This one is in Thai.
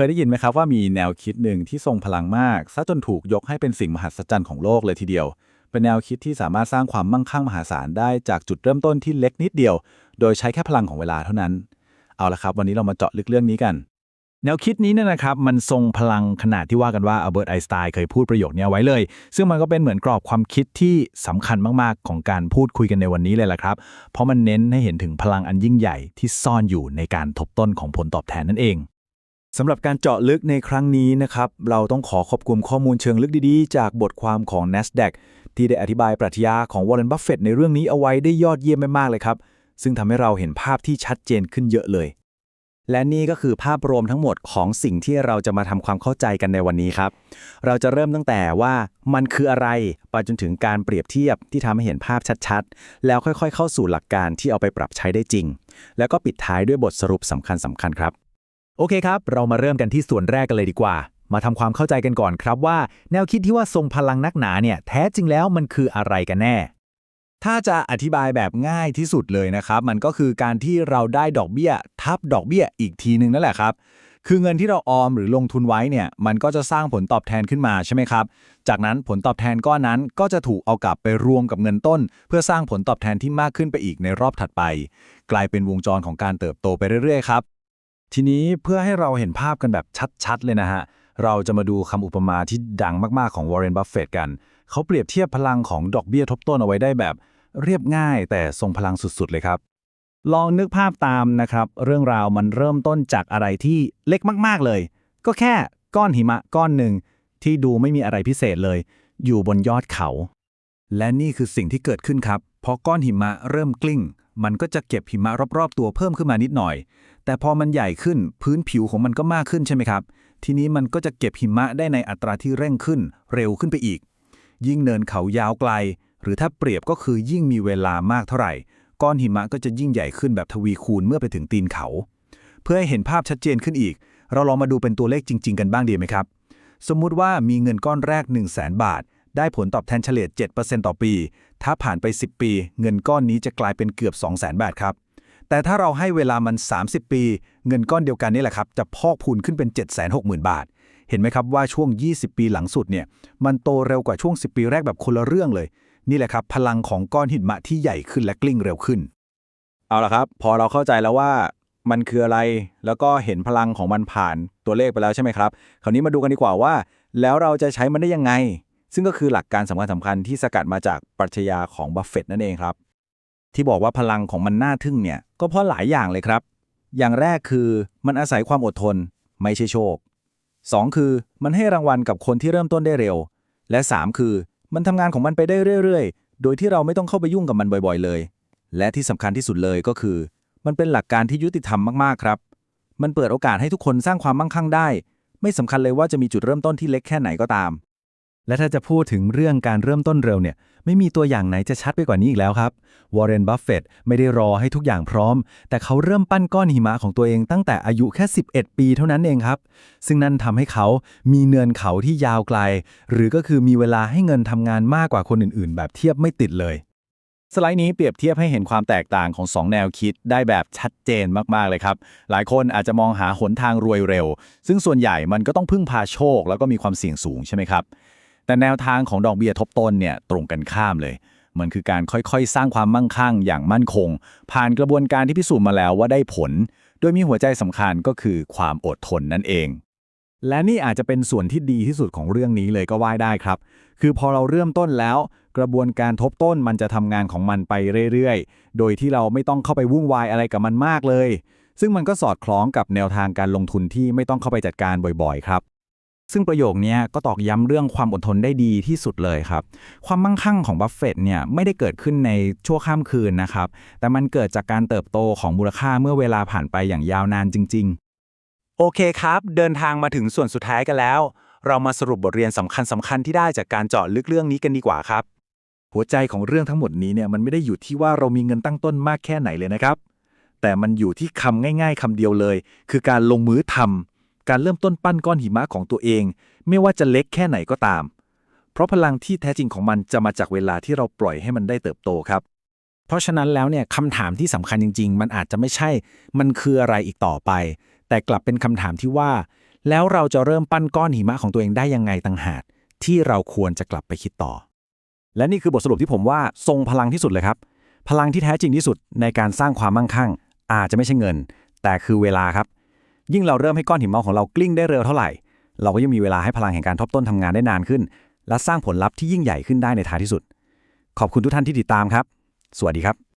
เคยได้ยินไหมครับว่ามีแนวคิดหนึ่งที่ทรงพลังมากซะจนถูกยกให้เป็นสิ่งมหัศจรรย์ของโลกเลยทีเดียว เป็นแนวคิดที่สามารถสร้างความมั่งคั่งมหาศาลได้จากจุดเริ่มต้นที่เล็กนิดเดียว โดยใช้แค่พลังของเวลาเท่านั้น เอาละครับ วันนี้เรามาเจาะลึกเรื่องนี้กัน แนวคิดนี้เนี่ยนะครับ มันทรงพลังขนาดที่ว่ากันว่าอเบิร์ตไอน์สไตน์เคยพูดประโยคนี้ไว้เลย ซึ่งมันก็เป็นเหมือนกรอบความคิดที่สำคัญมากๆ ของการพูดคุยกันในวันนี้เลยล่ะครับ เพราะมันเน้นให้เห็นถึงพลังอันยิ่งใหญ่ที่ซ่อนอยู่ในการทบต้นของผลตอบแทนนั่นเอง สำหรับการเจาะลึกในครั้งนี้นะครับ เราต้องขอขอบคุณข้อมูลเชิงลึกดีๆ จากบทความของ NASDAQ ที่ได้อธิบายปรัชญาของวอร์เรนบัฟเฟตในเรื่องนี้เอาไว้ได้ยอดเยี่ยมมากๆเลยครับ ซึ่งทำให้เราเห็นภาพที่ชัดเจนขึ้นเยอะเลย และนี่ก็คือภาพรวมทั้งหมดของสิ่งที่เราจะมาทำความเข้าใจกันในวันนี้ครับ เราจะเริ่มตั้งแต่ว่ามันคืออะไรไปจนถึงการเปรียบเทียบที่ทำให้เห็นภาพชัดๆ แล้วค่อยๆ เข้าสู่หลักการที่เอาไปปรับใช้ได้จริง แล้วก็ปิดท้ายด้วยบทสรุปสำคัญสำคัญๆครับ โอเคครับ เรามาเริ่มกันที่ส่วนแรกกันเลยดีกว่า มาทำความเข้าใจกันก่อนครับว่า แนวคิดที่ว่าทรงพลังนักหนาเนี่ยแท้จริงแล้วมันคืออะไรกันแน่ ถ้าจะอธิบายแบบง่ายที่สุดเลยนะครับ มันก็คือการที่เราได้ดอกเบี้ย ทับดอกเบี้ยอีกทีนึงนั่นแหละครับ คือเงินที่เราออมหรือลงทุนไว้เนี่ยมันก็จะสร้างผลตอบแทนขึ้นมาใช่ไหมครับ จากนั้นผลตอบแทนก้อนนั้นก็จะถูกเอากลับไปรวมกับเงินต้น เพื่อสร้างผลตอบแทนที่มากขึ้นไปอีกในรอบถัดไป กลายเป็นวงจรของการเติบโตไปเรื่อยๆครับ ทีนี้เพื่อให้เราเห็นภาพกันแบบชัด ๆ เลยนะฮะ เราจะมาดูคำอุปมาที่ดังมากๆของวอร์เรน บัฟเฟตกัน เขาเปรียบเทียบพลังของดอกเบี้ยทบต้นเอาไว้ได้แบบเรียบง่าย แต่ทรงพลังสุด ๆ เลยครับ ลองนึกภาพตามนะครับ เรื่องราวมันเริ่มต้นจากอะไรที่เล็กมากๆเลย ก็แค่ก้อนหิมะก้อนหนึ่งที่ดูไม่มีอะไรพิเศษเลย อยู่บนยอดเขา และนี่คือสิ่งที่เกิดขึ้นครับพอก้อนหิมะเริ่มกลิ้ง มันก็จะเก็บหิมะรอบๆ ตัวเพิ่มขึ้นมานิดหน่อย แต่พอมันใหญ่ขึ้นพื้นผิวของมันก็มากขึ้นใช่ไหมครับ ทีนี้มันก็จะเก็บหิมะได้ในอัตราที่เร่งขึ้น เร็วขึ้นไปอีก ยิ่งเนินเขายาวไกล หรือถ้าเปรียบก็คือยิ่งมีเวลามากเท่าไหร่ ก้อนหิมะก็จะยิ่งใหญ่ขึ้นแบบทวีคูณเมื่อไปถึงตีนเขา เพื่อให้เห็นภาพชัดเจนขึ้นอีก เราลองมาดูเป็นตัวเลขจริง ๆ กันบ้างดีไหมครับ สมมุติว่ามีเงินก้อนแรก 1 0 0 0 0แบาท ได้ผลตอบแทนเฉลี่ย7%ต่อปี ถ้าผ่านไป 10 ปี เงินก้อนนี้จะกลายเป็นเกือบ 2 0 0 0 0 0 บาทครับ แต่ถ้าเราให้เวลามัน 30 ปี เงินก้อนเดียวกันนี่แหละครับ จะพอกพูนขึ้นเป็น 760,000 บาท เห็นไหมครับว่าช่วง 20 ปีหลังสุดเนี่ย มันโตเร็วกว่าช่วง 10 ปีแรกแบบคนละเรื่องเลย นี่แหละครับ พลังของก้อนหินมะที่ใหญ่ขึ้นและกลิ้งเร็วขึ้น เอาละครับ พอเราเข้าใจแล้วว่ามันคืออะไร แล้วก็เห็นพลังของมันผ่านตัวเลขไปแล้วใช่ไหมครับ คราวนี้มาดูกันดีกว่าว่า แล้วเราจะใช้มันได้ยังไง ซึ่งก็คือหลักการสำคัญสำคัญที่สกัดมาจากปรัชญาของบัฟเฟตนั่นเองครับ ที่บอกว่าพลังของมันน่าทึ่งเนี่ย ก็เพราะหลายอย่างเลยครับ อย่างแรกคือมันอาศัยความอดทน ไม่ใช่โชค 2 คือมันให้รางวัลกับคนที่เริ่มต้นได้เร็ว และ 3 คือมันทำงานของมันไปได้เรื่อยๆ โดยที่เราไม่ต้องเข้าไปยุ่งกับมันบ่อยๆเลย และที่สำคัญที่สุดเลยก็คือ มันเป็นหลักการที่ยุติธรรมมากๆครับ มันเปิดโอกาสให้ทุกคนสร้างความมั่งคั่งได้ ไม่สำคัญเลยว่าจะมีจุดเริ่มต้นที่เล็กแค่ไหนก็ตาม และถ้าจะพูดถึงเรื่องการเริ่มต้นเร็วเนี่ย ไม่มีตัวอย่างไหนจะชัดไปกว่านี้อีกแล้วครับ วอร์เรน บัฟเฟตไม่ได้รอให้ทุกอย่างพร้อม แต่เขาเริ่มปั้นก้อนหิมะของตัวเองตั้งแต่อายุแค่ 11 ปีเท่านั้นเองครับ ซึ่งนั่นทำให้เขามีเนินเขาที่ยาวไกล หรือก็คือมีเวลาให้เงินทำงานมากกว่าคนอื่นๆ แบบเทียบไม่ติดเลย สไลด์นี้เปรียบเทียบให้เห็นความแตกต่างของ 2 แนวคิดได้แบบชัดเจนมากๆเลยครับ หลายคนอาจจะมองหาหนทางรวยเร็ว ซึ่งส่วนใหญ่มันก็ต้องพึ่งพาโชค แล้วก็มีความเสี่ยงสูงใช่ไหมครับ แต่แนวทางของดอกเบี้ยทบต้นเนี่ยตรงกันข้ามเลย มันคือการค่อยๆ สร้างความมั่งคั่งอย่างมั่นคง ผ่านกระบวนการที่พิสูจน์มาแล้วว่าได้ผล โดยมีหัวใจสำคัญก็คือความอดทนนั่นเอง และนี่อาจจะเป็นส่วนที่ดีที่สุดของเรื่องนี้เลยก็ว่าได้ครับ คือพอเราเริ่มต้นแล้ว กระบวนการทบต้นมันจะทำงานของมันไปเรื่อยๆ โดยที่เราไม่ต้องเข้าไปวุ่นวายอะไรกับมันมากเลย ซึ่งมันก็สอดคล้องกับแนวทางการลงทุนที่ไม่ต้องเข้าไปจัดการบ่อยๆ ครับ ซึ่งประโยคนี้ก็ตอกย้ำเรื่องความอดทนได้ดีที่สุดเลยครับ ความมั่งคั่งของบัฟเฟตเนี่ยไม่ได้เกิดขึ้นในชั่วข้ามคืนนะครับ แต่มันเกิดจากการเติบโตของมูลค่าเมื่อเวลาผ่านไปอย่างยาวนานจริง ๆ โอเคครับ เดินทางมาถึงส่วนสุดท้ายกันแล้ว เรามาสรุปบทเรียนสำคัญสำคัญๆที่ได้จากการเจาะลึกเรื่องนี้กันดีกว่าครับ หัวใจของเรื่องทั้งหมดนี้เนี่ยมันไม่ได้อยู่ที่ว่าเรามีเงินตั้งต้นมากแค่ไหนเลยนะครับ แต่มันอยู่ที่คำง่าย ๆคำเดียวเลย คือการลงมือทำ การเริ่มต้นปั้นก้อนหิมะของตัวเอง ไม่ว่าจะเล็กแค่ไหนก็ตาม เพราะพลังที่แท้จริงของมันจะมาจากเวลาที่เราปล่อยให้มันได้เติบโตครับ เพราะฉะนั้นแล้วเนี่ยคำถามที่สำคัญจริง ๆ มันอาจจะไม่ใช่ มันคืออะไรอีกต่อไป แต่กลับเป็นคำถามที่ว่า แล้วเราจะเริ่มปั้นก้อนหิมะของตัวเองได้ยังไงต่างหากที่เราควรจะกลับไปคิดต่อ และนี่คือบทสรุปที่ผมว่าทรงพลังที่สุดเลยครับ พลังที่แท้จริงที่สุดในการสร้างความมั่งคั่ง อาจจะไม่ใช่เงิน แต่คือเวลาครับ ยิ่งเราเริ่มให้ก้อนหินมาของเรากลิ้งได้เร็วเท่าไหร่ เราก็ยิ่งมีเวลาให้พลังแห่งการทบต้นทำงานได้นานขึ้น และสร้างผลลัพธ์ที่ยิ่งใหญ่ขึ้นได้ในท้ายที่สุด ขอบคุณทุกท่านที่ติดตามครับ สวัสดีครับ